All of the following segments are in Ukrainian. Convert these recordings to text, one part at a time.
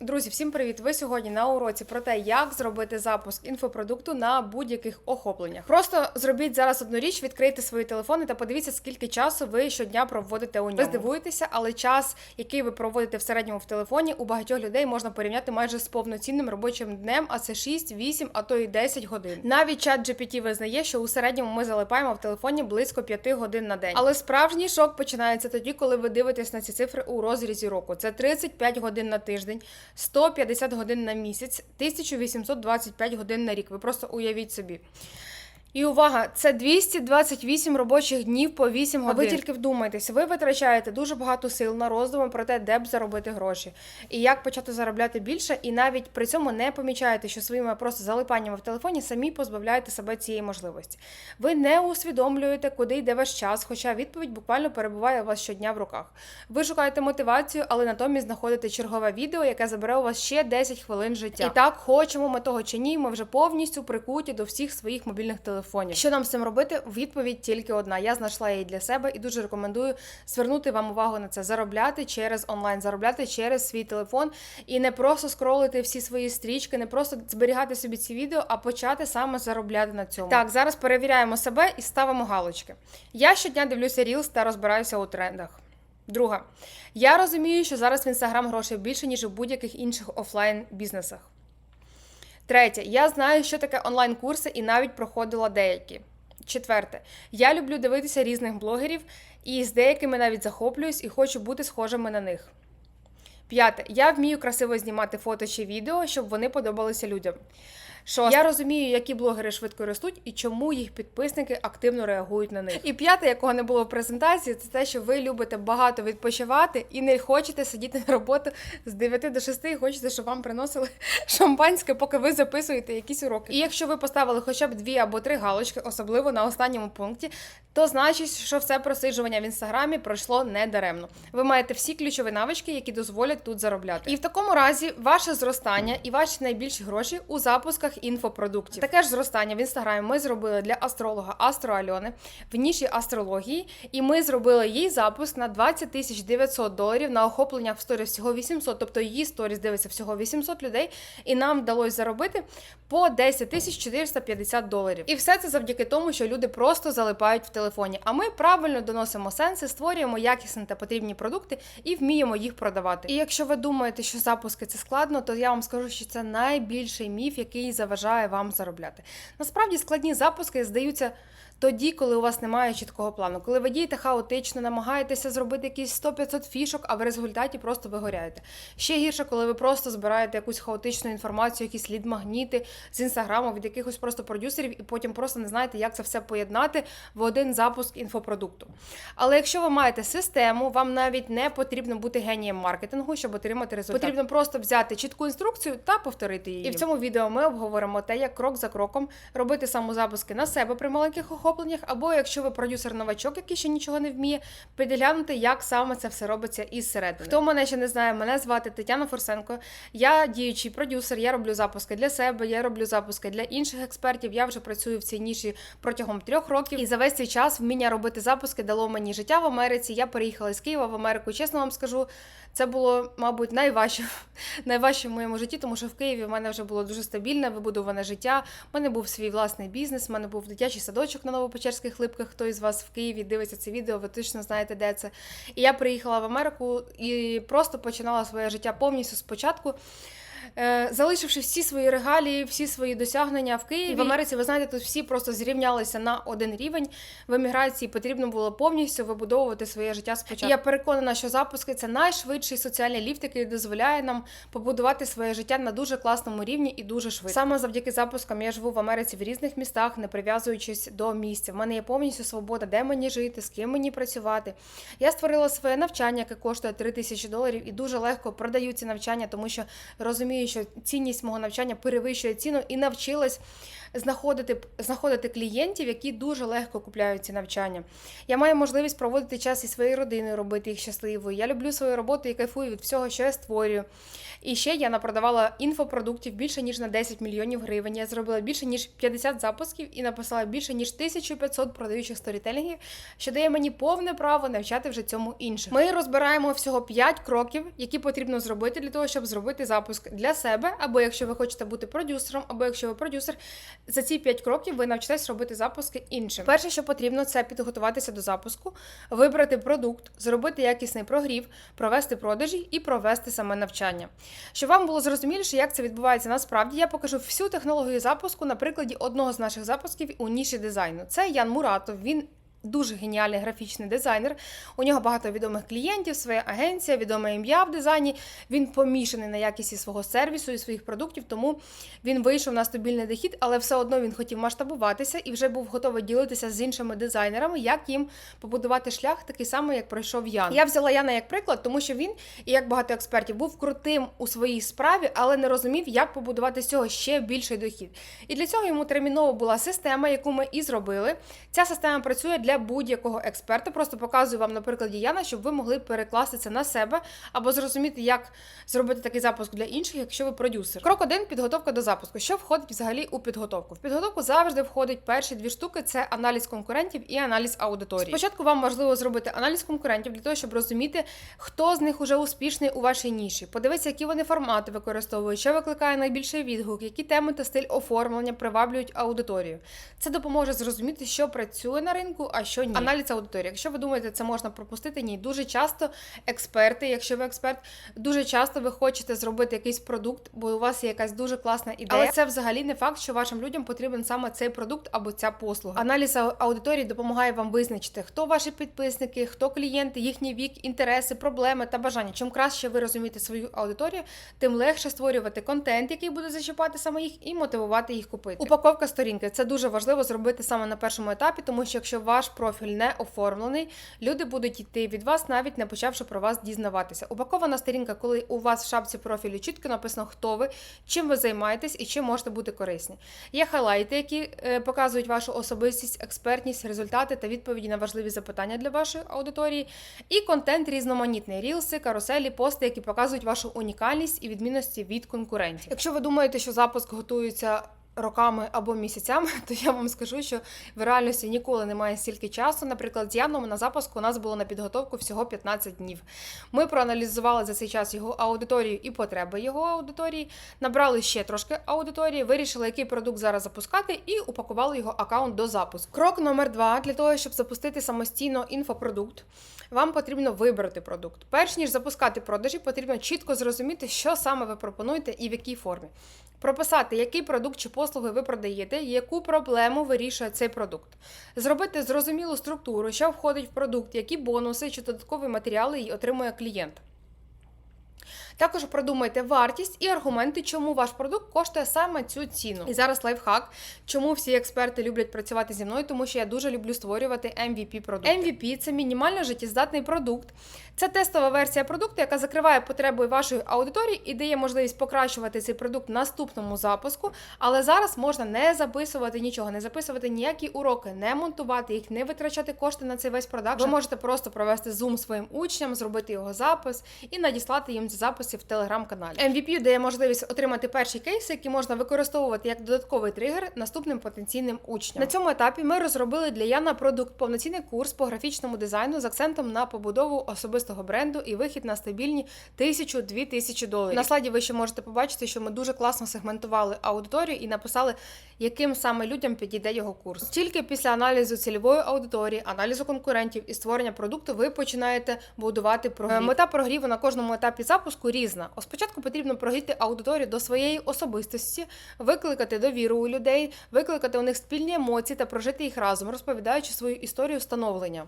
Друзі, всім привіт! Ви сьогодні на уроці про те, як зробити запуск інфопродукту на будь-яких охопленнях. Просто зробіть зараз одну річ, відкрийте свої телефони та подивіться, скільки часу ви щодня проводите у ньому. Ви здивуєтеся, але час, який ви проводите в середньому в телефоні, у багатьох людей можна порівняти майже з повноцінним робочим днем, а це 6, 8, а то і 10 годин. Навіть чат GPT визнає, що у середньому ми залипаємо в телефоні близько 5 годин на день. Але справжній шок починається тоді, коли ви дивитесь на ці цифри у розрізі року. Це 35 годин на тиждень. 150 годин на місяць, 1825 годин на рік. Ви просто уявіть собі. І увага, це 228 робочих днів по 8 годин. А ви тільки вдумайтесь, ви витрачаєте дуже багато сил на роздуми про те, де б заробити гроші, і як почати заробляти більше, і навіть при цьому не помічаєте, що своїми просто залипаннями в телефоні самі позбавляєте себе цієї можливості. Ви не усвідомлюєте, куди йде ваш час, хоча відповідь буквально перебуває у вас щодня в руках. Ви шукаєте мотивацію, але натомість знаходите чергове відео, яке забере у вас ще 10 хвилин життя. І так, хочемо ми того чи ні, ми вже повністю прикуті до всіх своїх мобільних телефонів. Що нам з цим робити? Відповідь тільки одна. Я знайшла її для себе і дуже рекомендую звернути вам увагу на це, заробляти через онлайн, заробляти через свій телефон і не просто скролити всі свої стрічки, не просто зберігати собі ці відео, а почати саме заробляти на цьому. Так, зараз перевіряємо себе і ставимо галочки. Я щодня дивлюся Reels та розбираюся у трендах. Друга, я розумію, що зараз в інстаграм грошей більше, ніж у будь-яких інших офлайн бізнесах. Третє, я знаю, що таке онлайн-курси, і навіть проходила деякі. Четверте, я люблю дивитися різних блогерів і з деякими навіть захоплююсь і хочу бути схожими на них. П'яте, я вмію красиво знімати фото чи відео, щоб вони подобалися людям. Шосте, я розумію, які блогери швидко ростуть і чому їх підписники активно реагують на них. І п'яте, якого не було в презентації, це те, що ви любите багато відпочивати і не хочете сидіти на роботу з 9 до 6 і хочете, щоб вам приносили шампанське, поки ви записуєте якісь уроки. І якщо ви поставили хоча б дві або три галочки, особливо на останньому пункті, то значить, що все просиджування в інстаграмі пройшло недаремно. Ви маєте всі ключові навички, які дозволять тут заробляти. І в такому разі ваше зростання і ваші найбільші гроші у запусках інфопродуктів. Таке ж зростання в інстаграмі ми зробили для астролога Астро Альони в ніші астрології, і ми зробили їй запуск на 20 тисяч 900 доларів на охоплення в сторіс всього 800, тобто її сторіс дивиться всього 800 людей, і нам вдалося заробити по 10 тисяч 450 доларів. І все це завдяки тому, що люди просто залипають в телефоні. А ми правильно доносимо сенси, створюємо якісні та потрібні продукти і вміємо їх продавати. І якщо ви думаєте, що запуски це складно, то я вам скажу, що це найбільший міф, який заважає вам заробляти. Насправді складні запуски здаються. Тоді, коли у вас немає чіткого плану, коли ви дієте хаотично, намагаєтеся зробити якісь 100-500 фішок, а в результаті просто вигоряєте. Ще гірше, коли ви просто збираєте якусь хаотичну інформацію, якісь лід-магніти з інстаграму від якихось просто продюсерів, і потім просто не знаєте, як це все поєднати в один запуск інфопродукту. Але якщо ви маєте систему, вам навіть не потрібно бути генієм маркетингу, щоб отримати результат. Потрібно просто взяти чітку інструкцію та повторити її. І в цьому відео ми обговоримо те, як крок за кроком робити самозапуски на себе при маленьких охопленнях, або якщо ви продюсер-новачок, який ще нічого не вміє, підглянути, як саме це все робиться із середини. Хто мене ще не знає, мене звати Тетяна Форсенко. Я діючий продюсер, я роблю запуски для себе, я роблю запуски для інших експертів. Я вже працюю в цій ніші протягом трьох років. І за весь цей час вміння робити запуски дало мені життя в Америці. Я переїхала з Києва в Америку. Чесно вам скажу, це було, мабуть, найважче, найважче в моєму житті, тому що в Києві в мене вже було дуже стабільне, вибудоване життя. У мене був свій власний бізнес, в мене був дитячий садочок на Новопечерських липках. Хто із вас в Києві дивиться це відео, ви точно знаєте, де це. І я приїхала в Америку і просто починала своє життя повністю спочатку. Е, Залишивши всі свої регалії, всі свої досягнення в Києві в Америці, ви знаєте, тут всі просто зрівнялися на один рівень. В еміграції потрібно було повністю вибудовувати своє життя спочатку. І Я переконана, що запуски це найшвидший соціальний ліфт, який дозволяє нам побудувати своє життя на дуже класному рівні і дуже швидко. Саме завдяки запускам я живу в Америці в різних містах, не прив'язуючись до місця. В мене є повністю свобода, де мені жити, з ким мені працювати. Я створила своє навчання, яке коштує 3 тисячі доларів, і дуже легко продаю ці навчання, тому що розумію, що цінність мого навчання перевищує ціну і навчилась знаходити, знаходити клієнтів, які дуже легко купляють ці навчання. Я маю можливість проводити час із своєю родиною, робити їх щасливою. Я люблю свою роботу і кайфую від всього, що я створюю. І ще я напродавала інфопродуктів більше ніж на 10 мільйонів гривень. Я зробила більше ніж 50 запусків і написала більше ніж 1500 продаючих сторітелінгів, що дає мені повне право навчати вже цьому інших. Ми розбираємо всього 5 кроків, які потрібно зробити для того, щоб зробити запуск для себе, або якщо ви хочете бути продюсером, або якщо ви продюсер, за ці 5 кроків ви навчитесь робити запуски іншим. Перше, що потрібно, це підготуватися до запуску, вибрати продукт, зробити якісний прогрів, провести продажі і провести саме навчання. Щоб вам було зрозуміліше, як це відбувається насправді, я покажу всю технологію запуску на прикладі одного з наших запусків у ніші дизайну. Це Ян Муратов. Він Дуже геніальний графічний дизайнер. У нього багато відомих клієнтів, своя агенція, відоме ім'я в дизайні. Він помішаний на якісті свого сервісу і своїх продуктів, тому він вийшов на стабільний дохід, але все одно він хотів масштабуватися і вже був готовий ділитися з іншими дизайнерами, як їм побудувати шлях такий самий, як пройшов Ян. Я взяла Яна як приклад, тому що він, і як багато експертів, був крутим у своїй справі, але не розумів, як побудувати з цього ще більший дохід. І для цього йому терміново була система, яку ми і зробили. Ця система працює для будь-якого експерта. Просто показую вам на прикладі Яна, щоб ви могли перекласти це на себе або зрозуміти, як зробити такий запуск для інших, якщо ви продюсер. Крок один підготовка до запуску. Що входить взагалі у підготовку? В підготовку завжди входить перші дві штуки: це аналіз конкурентів і аналіз аудиторії. Спочатку вам важливо зробити аналіз конкурентів для того, щоб розуміти, хто з них уже успішний у вашій ніші. Подивитися, які вони формати використовують, що викликає найбільший відгук, які теми та стиль оформлення приваблюють аудиторію. Це допоможе зрозуміти, що працює на ринку, а що ні. Аналіз аудиторії. Якщо ви думаєте, це можна пропустити, ні. Дуже часто експерти, якщо ви експерт, дуже часто ви хочете зробити якийсь продукт, бо у вас є якась дуже класна ідея. Але це взагалі не факт, що вашим людям потрібен саме цей продукт або ця послуга. Аналіз аудиторії допомагає вам визначити, хто ваші підписники, хто клієнти, їхній вік, інтереси, проблеми та бажання. Чим краще ви розумієте свою аудиторію, тим легше створювати контент, який буде зачіпати саме їх, і мотивувати їх купити. Упаковка сторінки це дуже важливо зробити саме на першому етапі, тому що якщо ваш профіль не оформлений, люди будуть йти від вас, навіть не почавши про вас дізнаватися. Упакована сторінка, коли у вас в шапці профілю чітко написано, хто ви, чим ви займаєтесь і чим можете бути корисні. Є хайлайти, які е, показують вашу особистість, експертність, результати та відповіді на важливі запитання для вашої аудиторії. І контент різноманітний: рілси, каруселі, пости, які показують вашу унікальність і відмінності від конкурентів. Якщо ви думаєте, що запуск готується. Роками або місяцями, то я вам скажу, що в реальності ніколи немає стільки часу. Наприклад, з Яном на запуску у нас було на підготовку всього 15 днів. Ми проаналізували за цей час його аудиторію і потреби його аудиторії, набрали ще трошки аудиторії, вирішили, який продукт зараз запускати, і упакували його аккаунт до запуску. Крок номер два для того, щоб запустити самостійно інфопродукт. Вам потрібно вибрати продукт. Перш ніж запускати продажі, потрібно чітко зрозуміти, що саме ви пропонуєте і в якій формі. Прописати, який продукт чи послуги ви продаєте, яку проблему вирішує цей продукт. Зробити зрозумілу структуру, що входить в продукт, які бонуси чи додаткові матеріали отримує клієнт. Також продумайте вартість і аргументи, чому ваш продукт коштує саме цю ціну. І зараз лайфхак, чому всі експерти люблять працювати зі мною, тому що я дуже люблю створювати MVP продукти. MVP – це мінімально життєздатний продукт. Це тестова версія продукту, яка закриває потреби вашої аудиторії і дає можливість покращувати цей продукт в наступному запуску. Але зараз можна не записувати нічого, не записувати ніякі уроки, не монтувати їх, не витрачати кошти на цей весь продакшн. Ви можете просто провести зум своїм учням, зробити його запис і надіслати їм ці записи в телеграм-каналі. MVP дає можливість отримати перші кейси, які можна використовувати як додатковий тригер наступним потенційним учням. На цьому етапі ми розробили для Яна продукт повноцінний курс по графічному дизайну з акцентом на побудову особистого бренду і вихід на стабільні 1000-2000 тисячі доларів. На слайді ви ще можете побачити, що ми дуже класно сегментували аудиторію і написали, яким саме людям підійде його курс. Тільки після аналізу цільової аудиторії, аналізу конкурентів і створення продукту ви починаєте будувати прогрів. Е, Мета прогріву на кожному етапі запуску різна. Спочатку потрібно прогріти аудиторію до своєї особистості, викликати довіру у людей, викликати у них спільні емоції та прожити їх разом, розповідаючи свою історію становлення.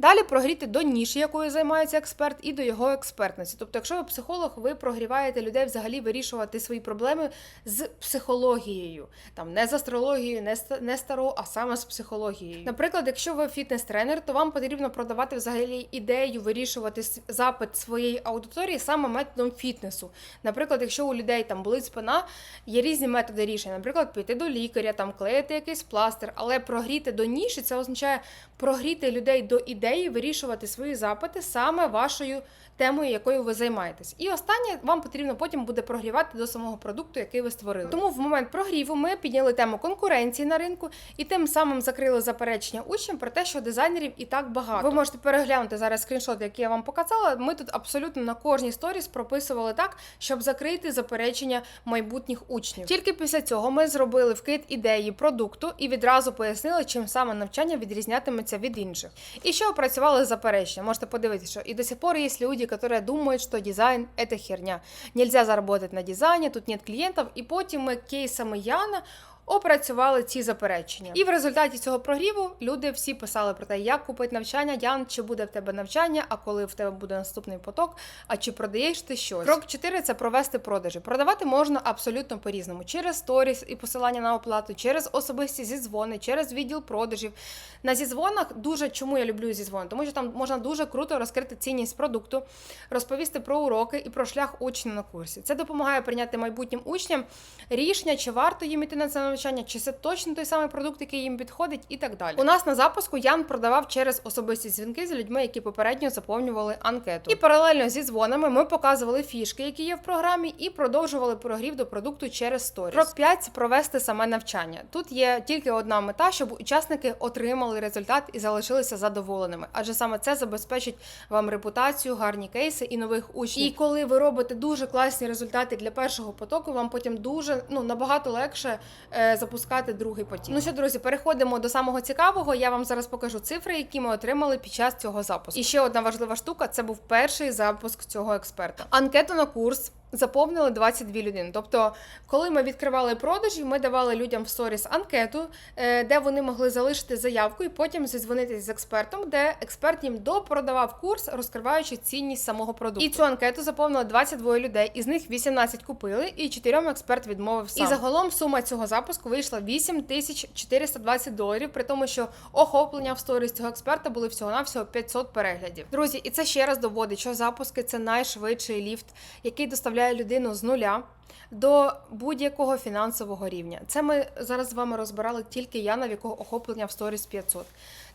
Далі прогріти до ніші, якою займається експерт, і до його експертності. Тобто, якщо ви психолог, ви прогріваєте людей взагалі вирішувати свої проблеми з психологією, там не з астрологією, не з не старо, а саме з психологією. Наприклад, якщо ви фітнес-тренер, то вам потрібно продавати взагалі ідею вирішувати запит своєї аудиторії саме методом фітнесу. Наприклад, якщо у людей там болить спина, є різні методи рішення. Наприклад, піти до лікаря, там клеїти якийсь пластир, але прогріти до ніші це означає прогріти людей до ідеї вирішувати свої запити саме вашою темою, якою ви займаєтесь. І останнє вам потрібно потім буде прогрівати до самого продукту, який ви створили. Тому в момент прогріву ми підняли тему конкуренції на ринку і тим самим закрили заперечення учням про те, що дизайнерів і так багато. Ви можете переглянути зараз скріншот, який я вам показала. Ми тут абсолютно на кожній сторіс прописували так, щоб закрити заперечення майбутніх учнів. Тільки після цього ми зробили вкид ідеї продукту і відразу пояснили, чим саме навчання відрізнятиметься від інших. І ще опрацювали заперечення. Можете подивитися, що і до сих пор є люди, які думают, что дизайн это херня. Нельзя заработать на дизайне, тут нет клиентов. И потім ми кейсами Яна опрацювали ці заперечення. І в результаті цього прогріву люди всі писали про те, як купити навчання, Ян, чи буде в тебе навчання, а коли в тебе буде наступний поток, а чи продаєш ти щось. Крок 4 – це провести продажі. Продавати можна абсолютно по-різному: через сторіс і посилання на оплату, через особисті зізвони, через відділ продажів. На зізвонах дуже чому я люблю зізвони, тому що там можна дуже круто розкрити цінність продукту, розповісти про уроки і про шлях учня на курсі. Це допомагає прийняти майбутнім учням рішення, чи варто їм іти на це навчання, чи це точно той самий продукт, який їм підходить, і так далі. У нас на запуску Ян продавав через особисті дзвінки з людьми, які попередньо заповнювали анкету. І паралельно зі дзвонами ми показували фішки, які є в програмі, і продовжували прогрів до продукту через сторіс. Крок 5 – це провести саме навчання. Тут є тільки одна мета, щоб учасники отримали результат і залишилися задоволеними, адже саме це забезпечить вам репутацію, гарні кейси і нових учнів. І коли ви робите дуже класні результати для першого потоку, вам потім дуже ну набагато легше е, запускати другий потік. Ну що, друзі, переходимо до самого цікавого. Я вам зараз покажу цифри, які ми отримали під час цього запуску. І ще одна важлива штука: це був перший запуск цього експерта. Анкету на курс. Заповнили 22 людини. Тобто, коли ми відкривали продажі, ми давали людям в сторіс анкету, е, де вони могли залишити заявку і потім зізвонитися з експертом, де експерт їм допродавав курс, розкриваючи цінність самого продукту. І цю анкету заповнили 22 людей, із них 18 купили, і 4 експерт відмовив сам. І загалом сума цього запуску вийшла 8420 доларів, при тому, що охоплення в сторіс цього експерта були всього-навсього 500 переглядів. Друзі, і це ще раз доводить, що запуски це найшвидший ліфт, який доставляє людину з нуля. До будь-якого фінансового рівня. Це ми зараз з вами розбирали тільки я, на якого охоплення в сторіс 500.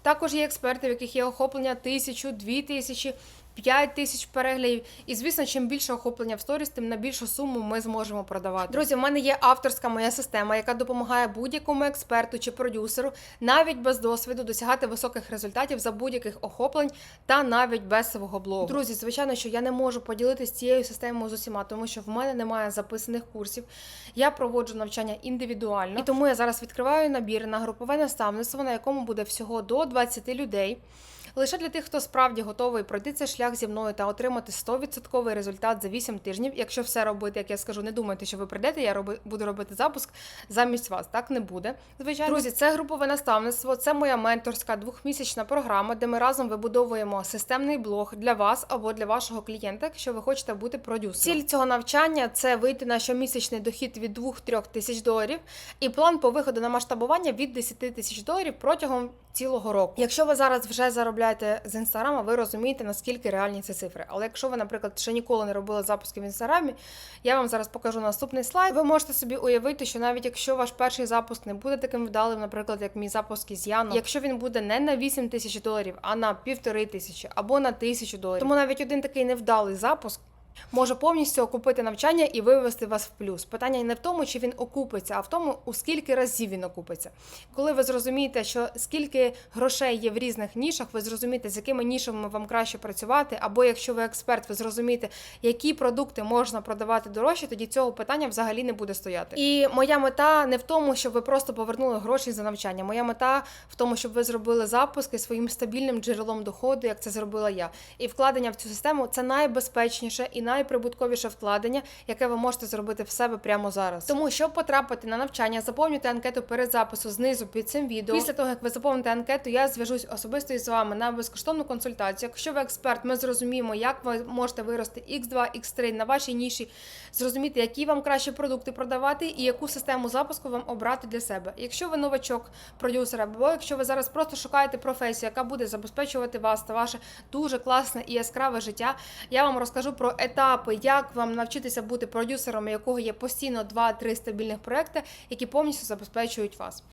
Також є експерти, в яких є охоплення 1000, 2000, 5 тисяч переглядів. І звісно, чим більше охоплення в сторіс, тим на більшу суму ми зможемо продавати. Друзі, в мене є авторська моя система, яка допомагає будь-якому експерту чи продюсеру навіть без досвіду досягати високих результатів за будь-яких охоплень та навіть без свого блогу. Друзі, звичайно, що я не можу поділитися цією системою з усіма, тому що в мене немає записаних курсів. Я проводжу навчання індивідуально, і тому я зараз відкриваю набір на групове наставництво, на якому буде всього до 20 людей. Лише для тих, хто справді готовий пройти цей шлях зі мною та отримати 100% результат за 8 тижнів. Якщо все робити, як я скажу, не думайте, що ви прийдете, я роби, буду робити запуск замість вас. Так не буде. Звичайно, друзі, це групове наставництво, це моя менторська двохмісячна програма, де ми разом вибудовуємо системний блог для вас або для вашого клієнта, якщо ви хочете бути продюсером. Ціль цього навчання це вийти на щомісячний дохід від 2-3 тисяч доларів, і план по виходу на масштабування від 10 тисяч доларів протягом цілого року. Якщо ви зараз вже заробляєте з інстаграма, ви розумієте наскільки реальні ці цифри. Але якщо ви, наприклад, ще ніколи не робили запуски в інстаграмі, я вам зараз покажу наступний слайд. Ви можете собі уявити, що навіть якщо ваш перший запуск не буде таким вдалим, наприклад, як мій запуск із Яном, якщо він буде не на 8 тисяч доларів, а на півтори тисячі або на тисячу доларів, тому навіть один такий невдалий запуск. Може повністю окупити навчання і вивести вас в плюс. Питання не в тому, чи він окупиться, а в тому, у скільки разів він окупиться. Коли ви зрозумієте, що скільки грошей є в різних нішах, ви зрозумієте, з якими нішами вам краще працювати, або якщо ви експерт, ви зрозумієте, які продукти можна продавати дорожче, тоді цього питання взагалі не буде стояти. І моя мета не в тому, щоб ви просто повернули гроші за навчання. Моя мета в тому, щоб ви зробили запуски своїм стабільним джерелом доходу, як це зробила я. І вкладення в цю систему це найбезпечніше і найприбутковіше вкладення, яке ви можете зробити в себе прямо зараз. Тому, щоб потрапити на навчання, заповнюйте анкету перед запису знизу під цим відео. Після того, як ви заповните анкету, я зв'яжусь особисто із вами на безкоштовну консультацію. Якщо ви експерт, ми зрозуміємо, як ви можете вирости X2, X3 на вашій ніші, зрозуміти, які вам краще продукти продавати і яку систему запуску вам обрати для себе. Якщо ви новачок продюсера, або якщо ви зараз просто шукаєте професію, яка буде забезпечувати вас та ваше дуже класне і яскраве життя, я вам розкажу про етапи, як вам навчитися бути продюсером, якого є постійно 2-3 стабільних проекти, які повністю забезпечують вас.